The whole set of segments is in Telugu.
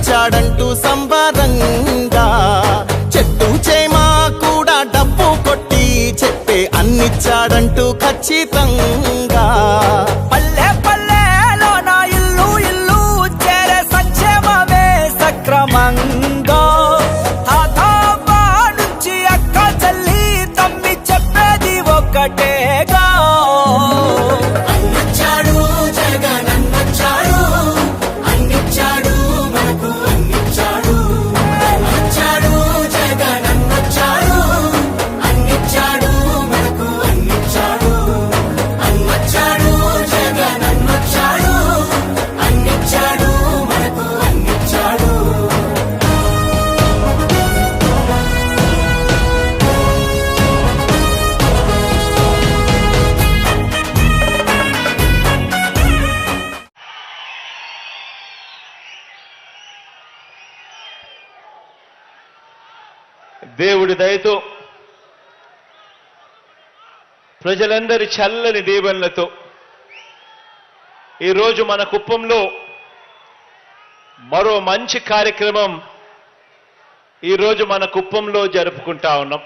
వచ్చాడంటూ సంబరంగా. చెట్టు చేమా కూడా డబ్బు కొట్టి చెప్పే అన్నిచ్చాడంటూ ఖచ్చితంగా. దేవుడి దయతో ప్రజలందరి చల్లని దీవెనలతో ఈరోజు మన కుప్పంలో మరో మంచి కార్యక్రమం ఈరోజు మన కుప్పంలో జరుపుకుంటా ఉన్నాం.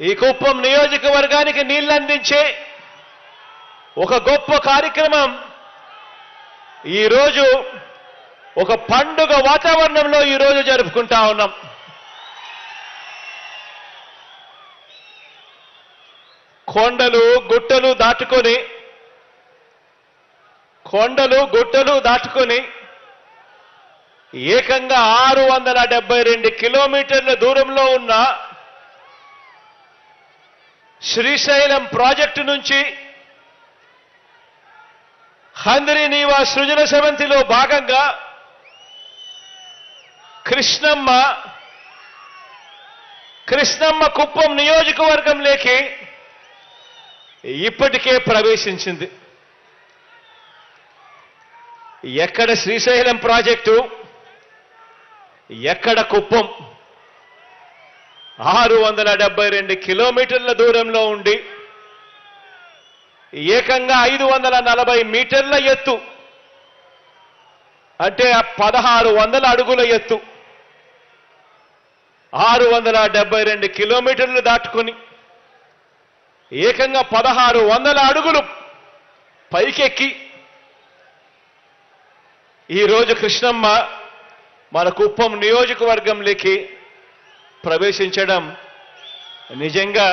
ఈ కుప్పం నియోజకవర్గానికి నీళ్ళు అందించే ఒక గొప్ప కార్యక్రమం ఈరోజు ఒక పండుగ వాతావరణంలో ఈరోజు జరుపుకుంటా ఉన్నాం. కొండలు గుట్టలు దాటుకొని కొండలు గుట్టలు దాటుకొని ఏకంగా ఆరు వందల డెబ్బై రెండు కిలోమీటర్ల దూరంలో ఉన్న శ్రీశైలం ప్రాజెక్టు నుంచి హంద్రి నీవా సృజన సమంతిలో భాగంగా కృష్ణమ్మ కృష్ణమ్మ కుప్పం నియోజకవర్గంలోకి ఇప్పటికే ప్రవేశించింది. ఎక్కడ శ్రీశైలం ప్రాజెక్టు ఎక్కడ కుప్పం ఆరు వందల డెబ్బై రెండు కిలోమీటర్ల దూరంలో ఉండి ఏకంగా ఐదు వందల నలభై మీటర్ల ఎత్తు అంటే పదహారు వందల అడుగుల ఎత్తు. ఆరు వందల డెబ్బై రెండు కిలోమీటర్లు దాటుకుని ఏకంగా పదహారు వందల అడుగులు పైకెక్కి ఈరోజు కృష్ణమ్మ మన కుప్పం నియోజకవర్గంలోకి ప్రవేశించడం నిజంగా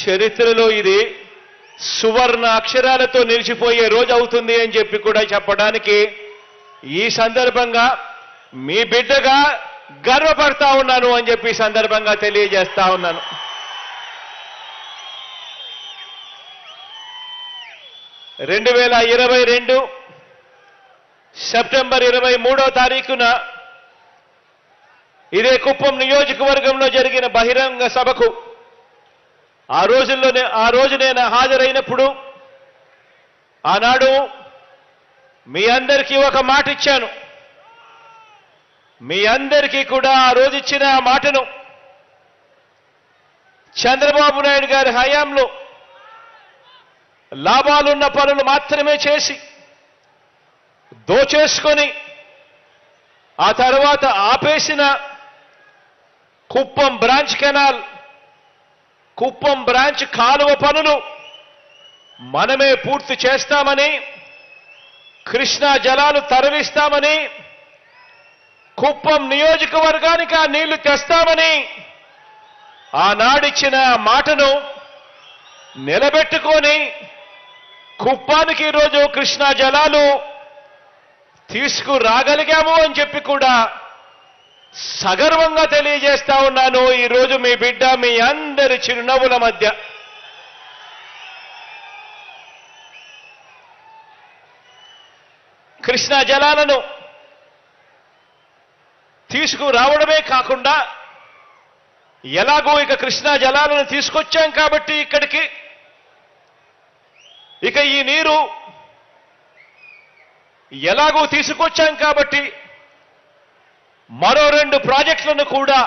చరిత్రలో ఇది సువర్ణ అక్షరాలతో నిలిచిపోయే రోజు అవుతుంది అని చెప్పి కూడా చెప్పడానికి ఈ సందర్భంగా మీ బిడ్డగా గర్వపడతా ఉన్నాను అని చెప్పి సందర్భంగా తెలియజేస్తా ఉన్నాను. రెండు వేల ఇరవై రెండు సెప్టెంబర్ ఇరవై మూడో తారీఖున ఇదే కుప్పం నియోజకవర్గంలో జరిగిన బహిరంగ సభకు ఆ రోజుల్లోనే ఆ రోజు నేను హాజరైనప్పుడు ఆనాడు మీ అందరికీ ఒక మాట ఇచ్చాను. మీ అందరికీ కూడా ఆ రోజు ఇచ్చిన మాటను చంద్రబాబు నాయుడు గారి హయాంలో లాభాలున్న పనులు మాత్రమే చేసి దోచేసుకొని ఆ తర్వాత ఆపేసిన Kuppam branch canal Kuppam branch కాలువ పనులు మనమే పూర్తి చేస్తామని కృష్ణా జలాలు తరలిస్తామని కుప్పం నియోజకవర్గానికి ఆ నీళ్ళు తెస్తామని ఆనాడిచ్చిన మాటను నిలబెట్టుకొని కుప్పానికి ఈరోజు కృష్ణా జలాలు తీసుకురాగలిగాము అని చెప్పి కూడా సగర్వంగా తెలియజేస్తా ఉన్నాను. ఈరోజు మీ బిడ్డ మీ అందరి చిరునవ్వుల మధ్య. కృష్ణా జలాలను తీసుకురావడమే కాకుండా ఎలాగో ఇక కృష్ణా జలాలను తీసుకొచ్చాం కాబట్టి ఇక్కడికి. ఇక ఈ నీరు ఎలాగో తీసుకొచ్చాం కాబట్టి మరో రెండు ప్రాజెక్టులను కూడా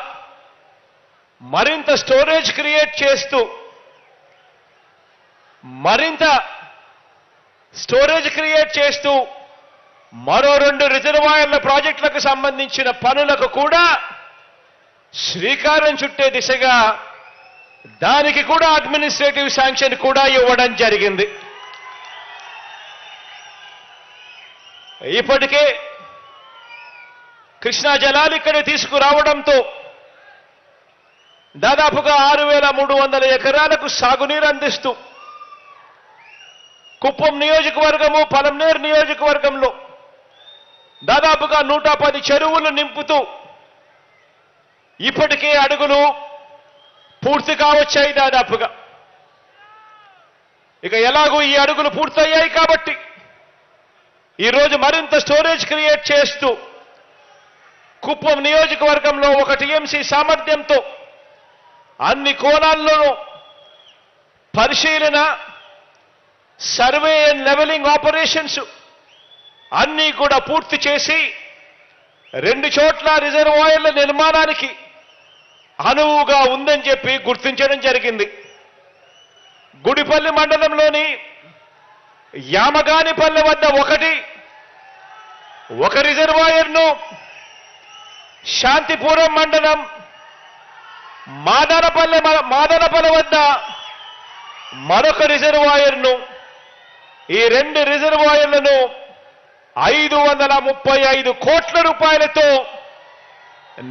మరింత స్టోరేజ్ క్రియేట్ చేస్తూ మరింత స్టోరేజ్ క్రియేట్ చేస్తూ మరో రెండు రిజర్వాయర్ల ప్రాజెక్టులకు సంబంధించిన పనులకు కూడా శ్రీకారం చుట్టే దిశగా దానికి కూడా అడ్మినిస్ట్రేటివ్ శాంక్షన్ కూడా ఇవ్వడం జరిగింది. ఇప్పటికే కృష్ణా జలాలు ఇక్కడ తీసుకురావడంతో దాదాపుగా ఆరు వేల మూడు వందల ఎకరాలకు సాగునీరు అందిస్తూ కుప్పం నియోజకవర్గము పలంనేరు నియోజకవర్గంలో దాదాపుగా నూట పది చెరువులు నింపుతూ ఇప్పటికే అడుగులు పూర్తి కావచ్చాయి దాదాపుగా. ఇక ఎలాగూ ఈ అడుగులు పూర్తయ్యాయి కాబట్టి ఈరోజు మరింత స్టోరేజ్ క్రియేట్ చేస్తూ కుప్పం నియోజకవర్గంలో ఒక టీఎంసీ సామర్థ్యంతో అన్ని కోణాల్లోనూ పరిశీలన సర్వే అండ్ లెవెలింగ్ ఆపరేషన్స్ అన్నీ కూడా పూర్తి చేసి రెండు చోట్ల రిజర్వాయర్ల నిర్మాణానికి అనువుగా ఉందని చెప్పి గుర్తించడం జరిగింది. గుడిపల్లి మండలంలోని యామగానిపల్లె వద్ద ఒకటి ఒక రిజర్వాయర్ను శాంతిపురం మండలం మాదనపల్లె మాదనపల్లె వద్ద మరొక రిజర్వాయర్ను ఈ రెండు రిజర్వాయర్లను ఐదు వందల ముప్పై ఐదు కోట్ల రూపాయలతో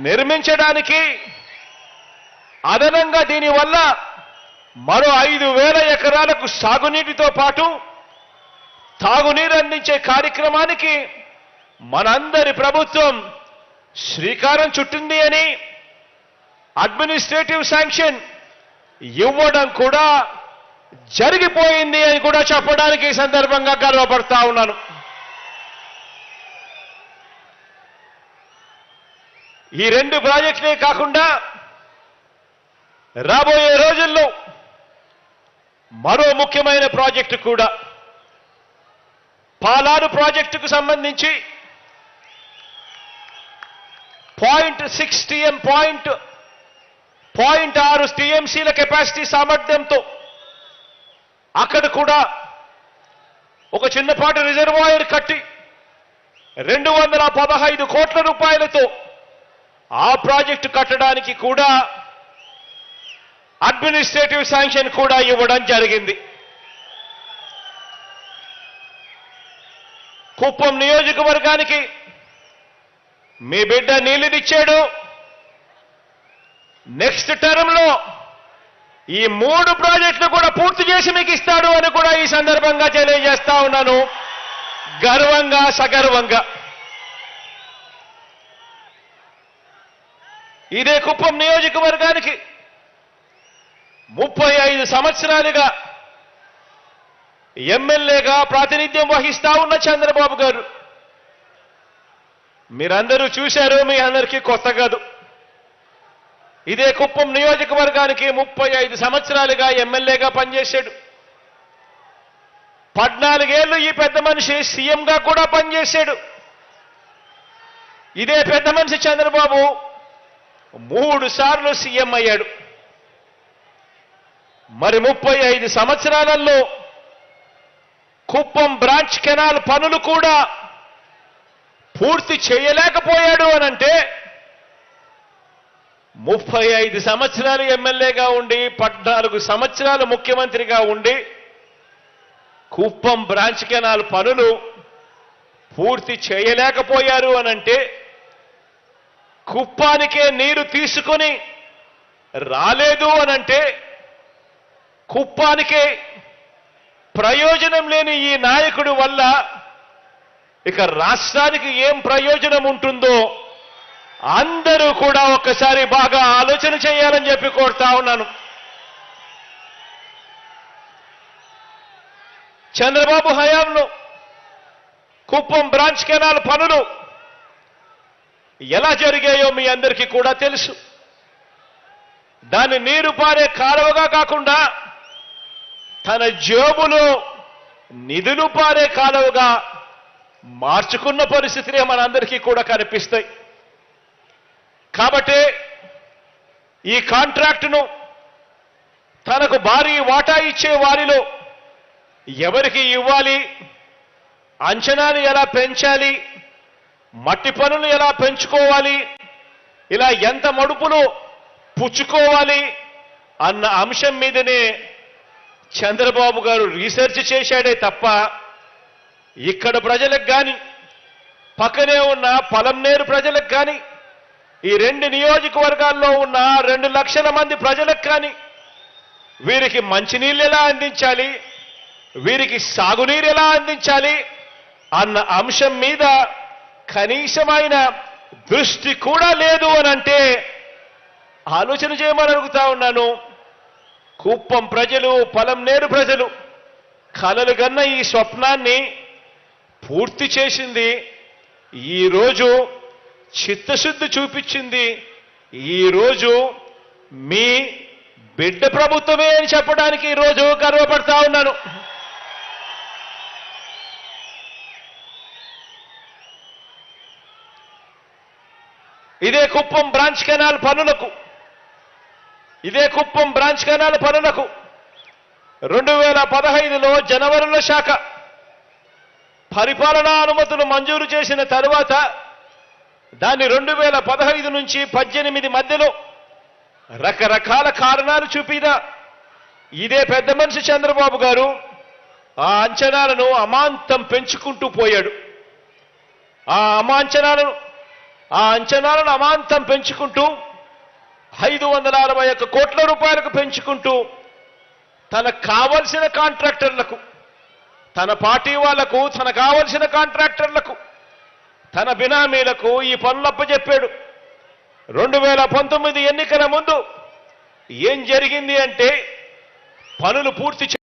నిర్మించడానికి అదనంగా దీనివల్ల మరో ఐదు వేల ఎకరాలకు సాగునీటితో పాటు తాగునీరు అందించే కార్యక్రమానికి మనందరి ప్రభుత్వం శ్రీకారం చుట్టింది అని అడ్మినిస్ట్రేటివ్ శాంక్షన్ ఇవ్వడం కూడా జరిగిపోయింది అని కూడా చెప్పడానికి ఈ సందర్భంగా గర్వపడతా ఉన్నాను. ఈ రెండు ప్రాజెక్టులే కాకుండా రాబోయే రోజుల్లో మరో ముఖ్యమైన ప్రాజెక్టు కూడా. పాలారు ప్రాజెక్టుకు సంబంధించి point six TM point point ఆరు టీఎంసీల కెపాసిటీ సామర్థ్యంతో అక్కడ కూడా ఒక చిన్నపాటి రిజర్వాయర్ కట్టి రెండు వందల పదహైదు కోట్ల రూపాయలతో ఆ ప్రాజెక్టు కట్టడానికి కూడా అడ్మినిస్ట్రేటివ్ శాంక్షన్ కూడా ఇవ్వడం జరిగింది. కుప్పం నియోజకవర్గానికి మీ బిడ్డ నీళ్ళనిచ్చాడు. నెక్స్ట్ టర్మ్లో ఈ మూడు ప్రాజెక్టులు కూడా పూర్తి చేసి మీకు ఇస్తాడు అని కూడా ఈ సందర్భంగా తెలియజేస్తా ఉన్నాను. గర్వంగా సగర్వంగా. ఇదే కుప్పం నియోజకవర్గానికి ముప్పై ఐదు సంవత్సరాలుగా ఎమ్మెల్యేగా ప్రాతినిధ్యం వహిస్తా ఉన్న చంద్రబాబు గారు. మీరందరూ చూశారు మీ అందరికీ కొత్త కాదు. ఇదే కుప్పం నియోజకవర్గానికి ముప్పై ఐదు సంవత్సరాలుగా ఎమ్మెల్యేగా పనిచేశాడు. పద్నాలుగేళ్ళు ఈ పెద్ద మనిషి సీఎంగా కూడా పనిచేశాడు. ఇదే పెద్ద మనిషి చంద్రబాబు మూడు సార్లు సీఎం అయ్యాడు. మరి ముప్పై ఐదు సంవత్సరాలలో కుప్పం బ్రాంచ్ కెనాల్ పనులు కూడా పూర్తి చేయలేకపోయాడు అనంటే ముప్పై ఐదు సంవత్సరాలు ఎమ్మెల్యేగా ఉండి పద్నాలుగు సంవత్సరాలు ముఖ్యమంత్రిగా ఉండి కుప్పం బ్రాంచ్ కెనాల్ పనులు పూర్తి చేయలేకపోయారు అనంటే కుప్పానికే నీరు తీసుకొని రాలేదు అనంటే కుప్పానికే ప్రయోజనం లేని ఈ నాయకుడు వల్ల ఇక రాష్ట్రానికి ఏం ప్రయోజనం ఉంటుందో అందరూ కూడా ఒక్కసారి బాగా ఆలోచన చేయాలని చెప్పి కోరుతా ఉన్నాను. చంద్రబాబు హయాంలో కుప్పం బ్రాంచ్ కెనాల్ పనులు ఎలా జరిగాయో మీ అందరికీ కూడా తెలుసు. దాన్ని నీరు పారే కాలువగా కాకుండా తన జేబులో నిధులు పారే కాలువగా మార్చుకున్న పరిస్థితులే మనందరికీ కూడా కనిపిస్తాయి. కాబట్టి ఈ కాంట్రాక్టును తనకు భారీ వాటా ఇచ్చే వారిలో ఎవరికి ఇవ్వాలి అంచనాను ఎలా పెంచాలి మట్టి పనులు ఎలా పెంచుకోవాలి? ఇలా ఎంత మడుపులు పుచ్చుకోవాలి? అన్న అంశం మీదనే చంద్రబాబు గారు రీసెర్చ్ చేశాడే తప్ప ఇక్కడ ప్రజలకు కానీ పక్కనే ఉన్న పలంనేరు ప్రజలకు కానీ ఈ రెండు నియోజకవర్గాల్లో ఉన్న రెండు లక్షల మంది ప్రజలకు కానీ వీరికి మంచినీళ్ళు ఎలా అందించాలి? వీరికి సాగునీరు ఎలా అందించాలి? అన్న అంశం మీద కనీసమైన దృష్టి కూడా లేదు అని అంటే ఆలోచన చేయమని అడుగుతా ఉన్నాను. కుప్పం ప్రజలు పొలంనేరు ప్రజలు. కలలు గన్న ఈ స్వప్నాన్ని పూర్తి చేసింది. ఈరోజు చిత్తశుద్ధి చూపించింది. ఈరోజు మీ బిడ్డ ప్రభుత్వమే అని చెప్పడానికి ఈరోజు గర్వపడతా ఉన్నాను. ఇదే కుప్పం బ్రాంచ్ కెనాల్ పనులకు. ఇదే కుప్పం బ్రాంచ్ కెనాల్ పనులకు. రెండు వేల పదహైదులో జనవరుల శాఖ. పరిపాలనా అనుమతులు మంజూరు చేసిన తరువాత దాన్ని రెండు వేల పదహైదు నుంచి పద్దెనిమిది మధ్యలో రకరకాల కారణాలు చూపిన. ఇదే పెద్ద మనిషి చంద్రబాబు గారు ఆ అంచనాలను అమాంతం పెంచుకుంటూ పోయాడు. ఆ అమాంచనాలను ఆ అంచనాలను అమాంతం పెంచుకుంటూ ఐదు వందల అరవై ఒక్క కోట్ల రూపాయలకు పెంచుకుంటూ తనకు కావలసిన కాంట్రాక్టర్లకు తన పార్టీ వాళ్ళకు తన కావలసిన కాంట్రాక్టర్లకు తన బినామీలకు ఈ పనులప్ప చెప్పాడు. రెండు వేల పంతొమ్మిది ఎన్నికల ముందు ఏం జరిగింది అంటే పనులు పూర్తి చే-